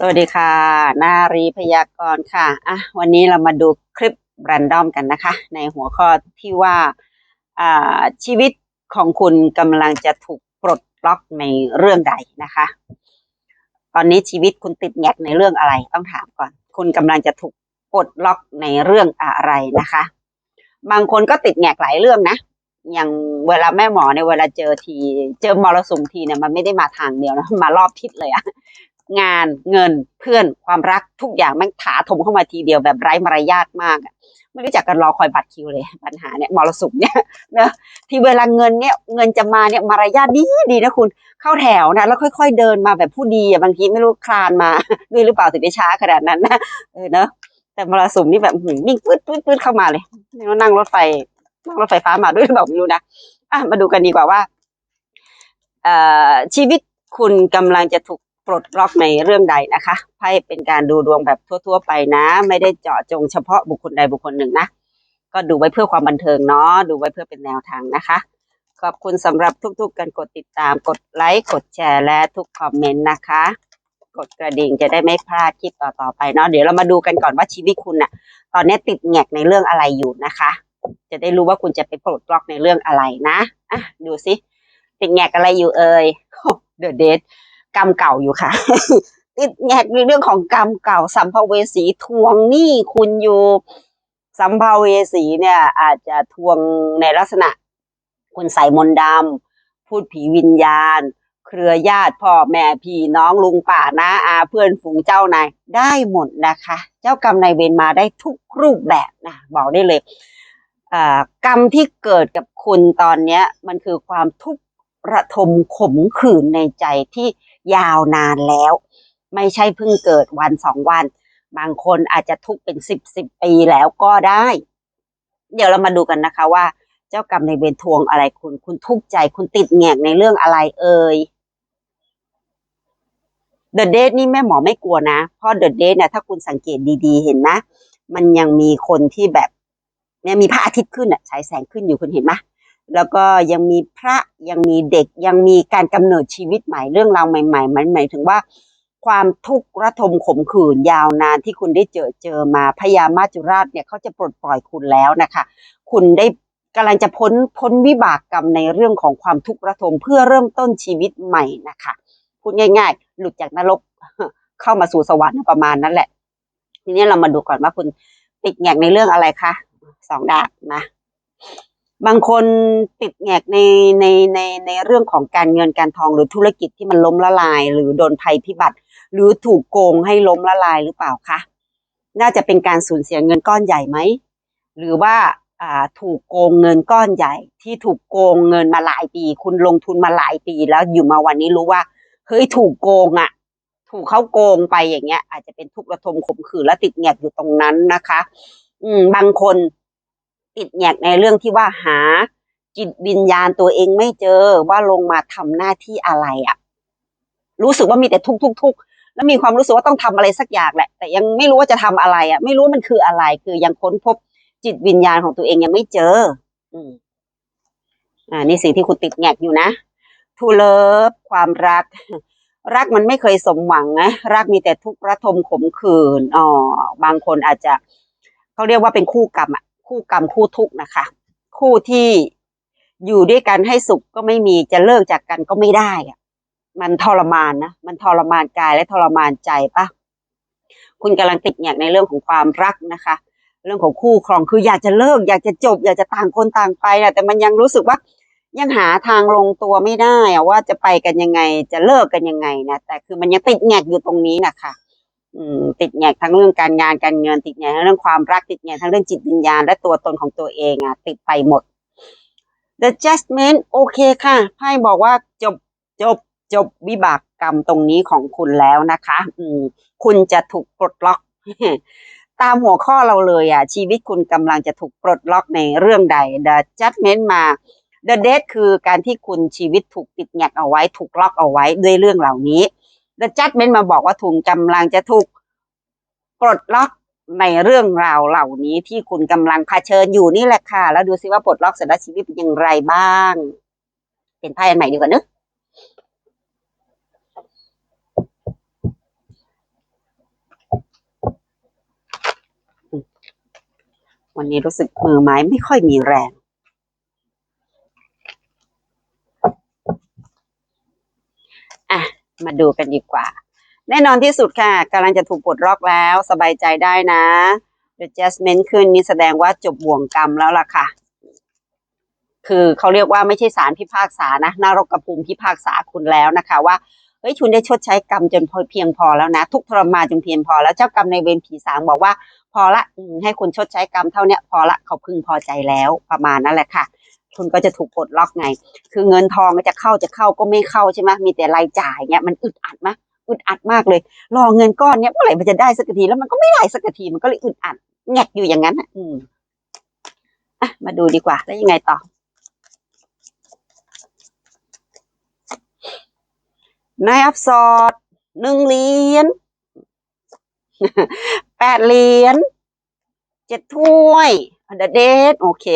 สวัสดีค่ะ นารีพยากรณ์ค่ะอะ วันนี้เรามาดูคลิปแรนดอมกันนะคะ ในหัวข้อที่ว่าอ่าชีวิตของคุณกำลังจะถูกปลดล็อกในเรื่องใดนะคะ ตอนนี้ชีวิตคุณติดแงกในเรื่องอะไรต้องถามก่อน คุณกำลังจะถูกปลดล็อกในเรื่องอะไรนะคะ บางคนก็ติดแงกหลายเรื่องนะอย่างเวลาแม่หมอเนี่ยเวลาเจอที เจอมรสุมทีเนี่ยมันไม่ได้มาทางเดียวนะมารอบทิศเลยอะ งานเงินเพื่อนความรักทุกอย่างแม่งถาถมเข้ามาทีเดียวแบบไร้มารยาทมากอะไม่รู้จักกันรอคอยบัตรคิวเลย ปัญหาเนี่ยมรสุมเนี่ยเนะที่เวลาเงินเนี่ยเงินจะมาเนี่ยมารยาทดีดีนะคุณเข้าแถวนะแล้วค่อย ๆ เดินมาแบบผู้ดีอะบางทีไม่รู้คลานมาด้วยหรือเปล่าถึงได้ช้าขนาดนั้นนะเออเนอะแต่มรสุมนี่แบบหืมวิ่งปื๊ดปื๊ดปื๊ดเข้ามาเลยนั่งรถไฟนั่งรถไฟฟ้ามาด้วยหรือเปล่าไม่รู้นะอะมาดูกันดีกว่าว่าเอ่อชีวิตคุณกำลังจะถูก ปลดล็อกในเรื่องใดนะคะไพ่เป็นการดูดวงแบบทั่ว ๆ ไปนะ ไม่ได้เจาะจงเฉพาะบุคคลใดบุคคลหนึ่งนะ ก็ดูไว้เพื่อความบันเทิงเนาะดูไว้เพื่อเป็นแนวทางนะคะ ขอบคุณสำหรับทุกๆการกดติดตาม กดไลค์กดแชร์และทุกคอมเมนต์นะคะ กดกระดิ่งจะได้ไม่พลาดคลิปต่อๆไปเนาะเดี๋ยวเรามาดูกันก่อนว่าชีวิตคุณน่ะตอนนี้ติดแงกในเรื่องอะไรอยู่นะคะ จะได้รู้ว่าคุณจะไปปลดล็อกในเรื่องอะไรนะอะดูสิติดแงกอะไรอยู่เอ่ยเดอะเดท กรรมเก่าอยู่ค่ะ ติดแงกในเรื่องของกรรมเก่าสัมภเวสีทวงหนี้คุณอยู่สัมภเวสีเนี่ยอาจจะทวงในลักษณะคุณใส่มนต์ดำพูดผีวิญญาณ เครือญาติพ่อแม่พี่น้องลุงป่าน้าอาเพื่อนฝูงเจ้านายได้หมดนะคะ เจ้ากรรมนายเวรมาได้ทุกรูปแบบนะบอกได้เลยอ่ากรรมที่เกิดกับคุณตอนนี้มันคือความทุกข์ระทมขมขื่นในใจที่ ยาวนานแล้ว ไม่ใช่เพิ่งเกิดวันสองวัน บางคนอาจจะทุกข์เป็นสิบสิบปีแล้วก็ได้ เดี๋ยวเรามาดูกันนะคะว่า เจ้ากรรมในเวรทวงอะไรคุณ คุณทุกข์ใจคุณติดแงกในเรื่องอะไรเอ่ยเดอะเดทนี่แม่หมอไม่กลัวนะ เพราะเดอะเดทเนี่ยถ้าคุณสังเกตดีๆ เห็นนะ มันยังมีคนที่แบบเนี่ยมีพระอาทิตย์ขึ้นอะฉายแสงขึ้นอยู่คุณเห็นไหม แล้วก็ยังมีพระยังมีเด็กยังมีการกำเนิดชีวิตใหม่เรื่องราวใหม่ๆมันหมายถึงว่า ความทุกข์ระทมขมขื่นยาวนานที่คุณได้เจอเจอมาพญามาจุราชเนี่ยเขาจะปลดปล่อยคุณแล้วนะคะ คุณได้กำลังจะพ้นพ้นวิบากกรรมในเรื่องของความทุกข์ระทมเพื่อเริ่มต้นชีวิตใหม่นะคะพูดง่าย ๆ หลุดจากนรกเข้ามาสู่สวรรค์ประมาณนั้นแหละ ทีนี้เรามาดูก่อนว่าคุณติดแงกในเรื่องอะไรคะสองดาบนะ บางคนติดแงกในในในในเรื่องของการเงินการทองหรือธุรกิจที่มันล้มละลาย หรือโดนภัยพิบัติ หรือถูกโกงให้ล้มละลายหรือเปล่าคะน่าจะเป็นการสูญเสียเงินก้อนใหญ่ไหมหรือว่าอ่าถูกโกงเงินก้อนใหญ่ ที่ถูกโกงเงินมาหลายปี คุณลงทุนมาหลายปี แล้วอยู่มาวันนี้รู้ว่าเฮ้ยถูกโกงอะ ถูกเขาโกงไปอย่างเงี้ย อาจจะเป็นทุกข์ระทมขมขื่นและติดแงกอยู่ตรงนั้นนะคะ อืมบางคน ติดแงกในเรื่องที่ว่าหาจิตวิญญาณตัวเองไม่เจอว่าลงมาทำหน้าที่อะไรอะ่ะ รู้สึกว่ามีแต่ทุกทุกทุกแล้วมีความรู้สึกว่าต้องทำอะไรสักอย่างแหละ แต่ยังไม่รู้ว่าจะทำอะไรอะ่ะ ไม่รู้มันคืออะไร คือยังค้นพบจิตวิญญาณของตัวเองยังไม่เจอ อืมอ่านี่สิ่งที่คุณติดแงกอยู่นะทูเลิฟความรัก รักมันไม่เคยสมหวังนะรักมีแต่ทุกข์ระทมขมขื่นอ๋อบางคนอาจจะเขาเรียกว่าเป็นคู่กรรมอะ คู่กรรมคู่ทุกข์นะคะ คู่ที่อยู่ด้วยกันให้สุขก็ไม่มีจะเลิกจากกันก็ไม่ได้อะมันทรมานนะมันทรมานกายและทรมานใจปะคุณกำลังติดแงในเรื่องของความรักนะคะ เรื่องของคู่ครองคืออยากจะเลิก อยากจะจบ อยากจะต่างคนต่างไปนะแต่มันยังรู้สึกว่ายังหาทางลงตัวไม่ได้อะว่าจะไปกันยังไงจะเลิกกันยังไงนะแต่คือมันยังติดแงกอยู่ตรงนี้นะคะ ติดแงกทั้งเรื่องการงานการเงินติดแงกทั้งเรื่องความรักติดแงกทั้งเรื่องจิตวิญญาณ และตัวตนของตัวเองอะติดไปหมด The Judgment โอเคค่ะไพ่บอกว่าจบจบจบวิบากกรรมตรงนี้ของคุณแล้วนะคะ อืมคุณจะถูกปลดล็อก ตามหัวข้อเราเลยอะ ชีวิตคุณกำลังจะถูกปลดล็อกในเรื่องใด The Judgment มา The Death คือการที่คุณชีวิตถูกติดแงกเอาไว้ ถูกล็อกเอาไว้ด้วยเรื่องเหล่านี้ The Judgment มาบอกว่าทุงกำลังจะถูกปลดล็อกในเรื่องราวเหล่านี้ที่คุณกำลังเผชิญอยู่นี่แหละค่ะ แล้วดูซิว่าปลดล็อกเสร็จชีวิตเป็นอย่างไรบ้าง เป็นไพ่อันใหม่ดีกว่านึกวันนี้รู้สึกมือไม้ไม่ค่อยมีแรง มาดูกันดีกว่า แน่นอนที่สุดค่ะกำลังจะถูกปลดล็อกแล้ว สบายใจได้นะ The Judgment ขึ้นนี่แสดงว่าจบบ่วงกรรมแล้วล่ะค่ะ คือเขาเรียกว่าไม่ใช่สารพิพากษานะนรกภูมิพิพากษาคุณแล้วนะคะว่าเฮ้ยคุณได้ชดใช้กรรมจนพอเพียงพอแล้วนะ ทุกทรมานจนเพียงพอแล้วเจ้ากรรมในเวรผีสางบอกว่า พอละให้คุณชดใช้กรรมเท่าเนี้ยพอละเขาพึงพอใจแล้วประมาณนั้นแหละค่ะ คุณก็จะถูกปลดล็อกไง คือเงินทองก็จะเข้าจะเข้าก็ไม่เข้าใช่ไหมมีแต่รายจ่ายเงี้ยมันอึดอัดไหมอึดอัดมากเลย รอเงินก้อนเนี้ยเมื่อไหร่มันจะได้สักทีแล้วมันก็ไม่ได้สักทีมันก็เลยอึดอัดแงกอยู่อย่างนั้นอะอืมอะมาดูดีกว่า แล้วยังไงต่อ นายอับสอดหนึ่งเหรียญแปดเหรียญเจ็ดถ้วยเดเดทโอเค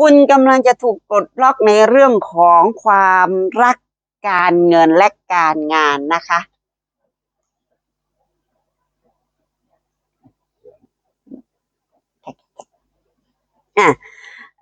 คุณกำลังจะถูกปลดล็อกในเรื่องของความรักการเงินและการงานนะคะ อะ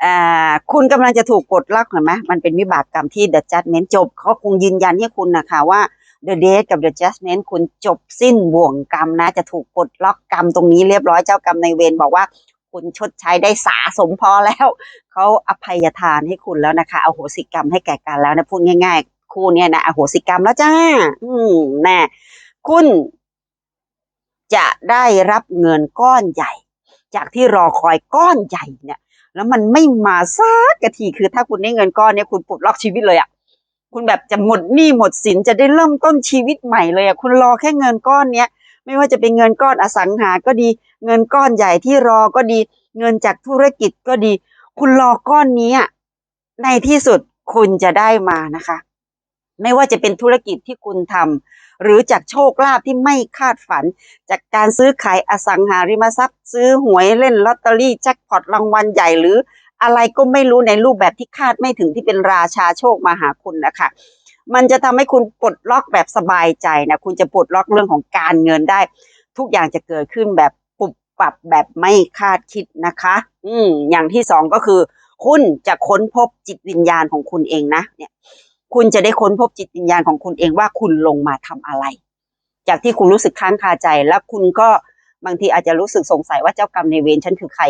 อ่าคุณกำลังจะถูกปลดล็อกเห็นไหมมันเป็นวิบากกรรมที่ The Judgment จบเขาคงยืนยันให้คุณนะคะว่า The Date กับ The Judgment คุณจบสิ้นบ่วงกรรมนะ จะถูกปลดล็อกกรรมตรงนี้เรียบร้อยเจ้ากรรมในเวรบอกว่า คุณชดใช้ได้สาสมพอแล้ว เขาอภัยทานให้คุณแล้วนะคะอโหสิกรรมให้แก่กันแล้วนะพูดง่าย ๆ คู่เนี้ยนะอโหสิกรรมแล้วจ้า อืมแน่คุณ จะได้รับเงินก้อนใหญ่ จากที่รอคอยก้อนใหญ่เนี่ย แล้วมันไม่มาสักกะทีคือถ้าคุณได้เงินก้อนเนี้ยคุณปลดล็อกชีวิตเลยอะคุณแบบจะหมดหนี้หมดสินจะได้เริ่มต้นชีวิตใหม่เลยอะคุณรอแค่เงินก้อนเนี้ยไม่ว่าจะเป็นเงินก้อนอสังหาก็ดี เงินก้อนใหญ่ที่รอก็ดี เงินจากธุรกิจก็ดี คุณรอก้อนนี้ในที่สุดคุณจะได้มานะคะ ไม่ว่าจะเป็นธุรกิจที่คุณทำหรือจากโชคลาภที่ไม่คาดฝัน จากการซื้อขายอสังหาริมทรัพย์ ซื้อหวยเล่นลอตเตอรี่แจ็คพอตรางวัลใหญ่หรืออะไรก็ไม่รู้ในรูปแบบที่คาดไม่ถึงที่เป็นราชาโชคมาหาคุณนะคะมันจะทำให้คุณปลดล็อกแบบสบายใจนะ คุณจะปลดล็อกเรื่องของการเงินได้ ทุกอย่างจะเกิดขึ้นแบบ ปุบปับแบบไม่คาดคิดนะคะ อืมอย่างที่สองก็คือ คุณจะค้นพบจิตวิญญาณของคุณเองนะ เนี่ย คุณจะได้ค้นพบจิตวิญญาณของคุณเองว่าคุณลงมาทำอะไร จากที่คุณรู้สึกค้างคาใจแล้วคุณก็บางทีอาจจะรู้สึกสงสัยว่าเจ้ากรรมในายเวรฉันคือใคร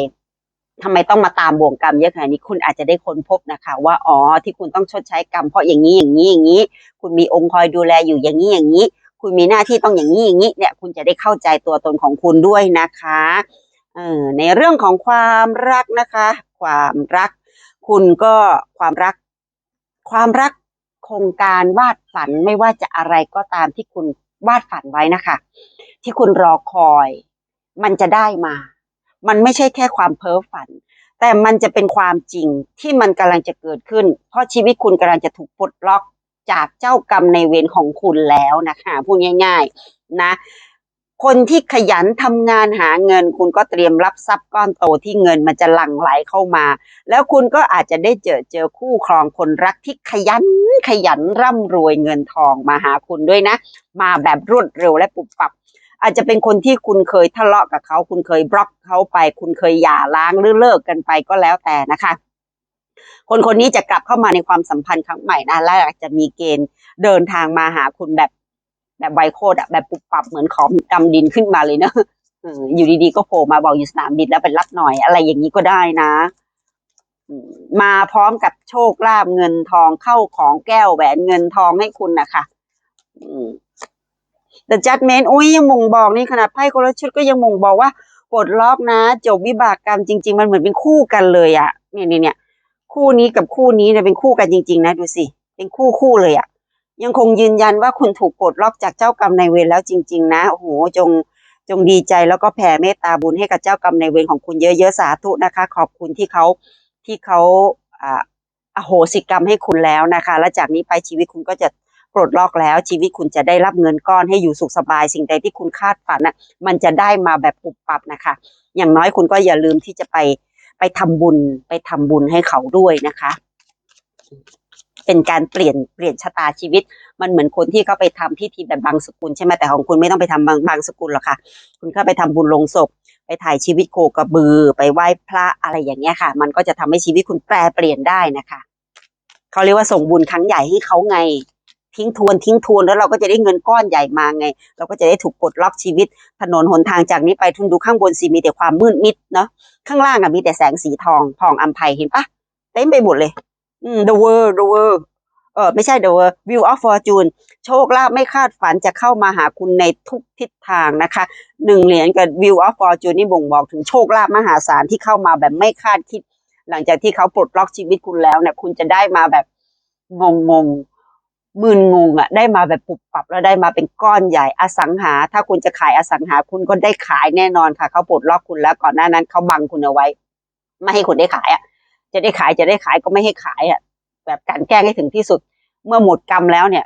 ทำไมต้องมาตามบ่วงกรรมเยอะขนาดนี้คุณอาจจะได้ค้นพบนะคะ ว่าอ๋อที่คุณต้องชดใช้กรรมเพราะอย่างนี้อย่างนี้อย่างนี้ คุณมีองค์คอยดูแลอยู่อย่างนี้อย่างนี้ คุณมีหน้าที่ต้องอย่างนี้อย่างนี้เนี่ยคุณจะได้เข้าใจตัวตนของคุณด้วยนะคะเออในเรื่องของความรักนะคะ ความรัก คุณก็ความรัก ความรักโครงการวาดฝันไม่ว่าจะอะไรก็ตามที่คุณวาดฝันไว้นะคะ ที่คุณรอคอย มันจะได้มา มันไม่ใช่แค่ความเพ้อฝัน แต่มันจะเป็นความจริงที่มันกำลังจะเกิดขึ้น เพราะชีวิตคุณกำลังจะถูกปลดล็อก จากเจ้ากรรมในเวรของคุณแล้วนะคะพูดง่าย ๆ นะคนที่ขยันทำงานหาเงิน คุณก็เตรียมรับทรัพย์ก้อนโตที่เงินมันจะหลั่งไหลเข้ามา แล้วคุณก็อาจจะได้เจอเจอคู่ครองคนรักที่ขยันขยันร่ำรวยเงินทองมาหาคุณด้วยนะ มาแบบรวดเร็วและปุบปับ อาจจะเป็นคนที่คุณเคยทะเลาะกับเขา คุณเคยบล็อกเขาไป คุณเคยหย่าร้างหรือเลิกกันไปก็แล้วแต่นะคะ คนคนนี้จะกลับเข้ามาในความสัมพันธ์ครั้งใหม่นะและอาจจะมีเกณฑ์เดินทางมาหาคุณแบบ แบบไวโคตรอะแบบปุบปับเหมือนของดำดินขึ้นมาเลยเนอะอยู่ดีๆก็โผล่มาบอกอยู่สนามบินแล้วไปรับหน่อย อะไรอย่างนี้ก็ได้นะมาพร้อมกับโชคลาภเงินทองเข้าของแก้วแหวนเงินทองให้คุณนะคะแต่จัดเมนอุ้ยยังม่งบอกนี่ขนาดไพ่คนละชุดก็ยังม่งบอกว่าปลดล็อกนะ จบวิบากกรรมจริง ๆ มันเหมือนเป็นคู่กันเลยอะเนี่ยเนี่ยเนี่ย คู่นี้กับคู่นี้เนี่ยเป็นคู่กันจริง ๆ นะดูสิ เป็นคู่คู่เลยอะยังคงยืนยันว่าคุณถูกปลดล็อกจากเจ้ากรรมนายเวรแล้วจริง ๆ นะโอ้โหจงจงดีใจแล้วก็แผ่เมตตาบุญให้กับเจ้ากรรมนายเวรของคุณเยอะๆสาธุนะคะ ขอบคุณที่เขาที่เขาอ่าอโหสิกรรมให้คุณแล้วนะคะ และจากนี้ไปชีวิตคุณก็จะปลดล็อกแล้ว ชีวิตคุณจะได้รับเงินก้อนให้อยู่สุขสบาย สิ่งใดที่คุณคาดฝันน่ะมันจะได้มาแบบปุบปับนะคะ อย่างน้อยคุณก็อย่าลืมที่จะไป ไปทำบุญไปทำบุญให้เขาด้วยนะคะ เป็นการเปลี่ยนเปลี่ยนชะตาชีวิต มันเหมือนคนที่เขาไปทำพิธีแบบบางสกุลใช่ไหมแต่ของคุณไม่ต้องไปทำบางบางสกุลหรอกค่ะ คุณเข้าไปทำบุญลงศพ ไปถ่ายชีวิตโคกระบือ ไปไหว้พระอะไรอย่างเงี้ยค่ะ มันก็จะทำให้ชีวิตคุณแปรเปลี่ยนได้นะคะเขาเรียกว่าส่งบุญครั้งใหญ่ให้เขาไง ทิ้งทวนทิ้งทวนแล้วเราก็จะได้เงินก้อนใหญ่มาไง เราก็จะได้ถูกปลดล็อกชีวิต ถนนหนทางจากนี้ไปทุนดูข้างบนสิมีแต่ความมืดมิดเนาะข้างล่างอะมีแต่แสงสีทองทองอัมภัยเห็นปะเต็มไปหมดเลยอืม the world the world เออไม่ใช่ the world view of fortune โชคลาภไม่คาดฝันจะเข้ามาหาคุณในทุกทิศทางนะคะหนึ่งเหรียญกับ view of fortune นี่บ่งบอกถึงโชคลาภมหาศาลที่เข้ามาแบบไม่คาดคิด หลังจากที่เขาปลดล็อกชีวิตคุณแล้วเนี่ยคุณจะได้มาแบบงงงๆ มึนงงอะได้มาแบบปุบปับแล้วได้มาเป็นก้อนใหญ่อสังหา ถ้าคุณจะขายอสังหาคุณก็ได้ขายแน่นอนค่ะเขาปลดล็อกคุณแล้วก่อนหน้านั้นเขาบังคุณเอาไว้ ไม่ให้คุณได้ขายอะจะได้ขายจะได้ขายก็ไม่ให้ขายอะแบบการแกล้งให้ถึงที่สุด เมื่อหมดกรรมแล้วเนี่ย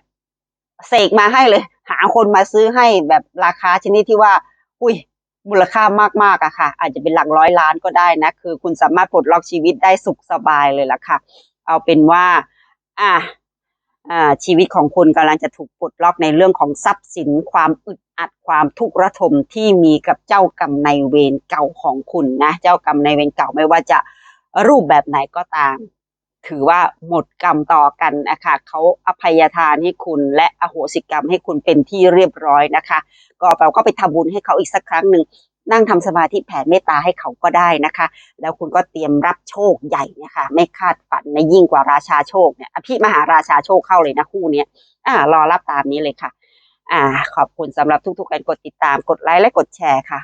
เสกมาให้เลย หาคนมาซื้อให้แบบราคาชนิดที่ว่า อุ้ยมูลค่ามากๆอะค่ะ อาจจะเป็นหลักร้อยล้านก็ได้นะ คือคุณสามารถปลดล็อกชีวิตได้สุขสบายเลยล่ะค่ะ เอาเป็นว่า อ่าอ่า ชีวิตของคุณกำลังจะถูกปลดล็อกในเรื่องของทรัพย์สิน ความอึดอัดความทุกข์ระทมที่มีกับเจ้ากรรมในายเวรเก่าของคุณนะเจ้ากรรมในายเวรเก่าไม่ว่าจะรูปแบบไหนก็ตาม ถือว่าหมดกรรมต่อกันนะคะเขาอภัยทานให้คุณและอโหสิกรรมให้คุณเป็นที่เรียบร้อยนะคะ ก็เราก็ไปทำบุญให้เขาอีกสักครั้งหนึ่ง นั่งทำสมาธิแผ่เมตตาให้เขาก็ได้นะคะ แล้วคุณก็เตรียมรับโชคใหญ่นะคะ ไม่คาดฝันในยิ่งกว่าราชาโชคเนี่ยอภิมหาราชาโชคเข้าเลยนะคู่เนี้ยอ่ารอรับตามนี้เลยค่ะ อ่า ขอบคุณสำหรับทุกๆการกดติดตามกดไลค์และกดแชร์ค่ะ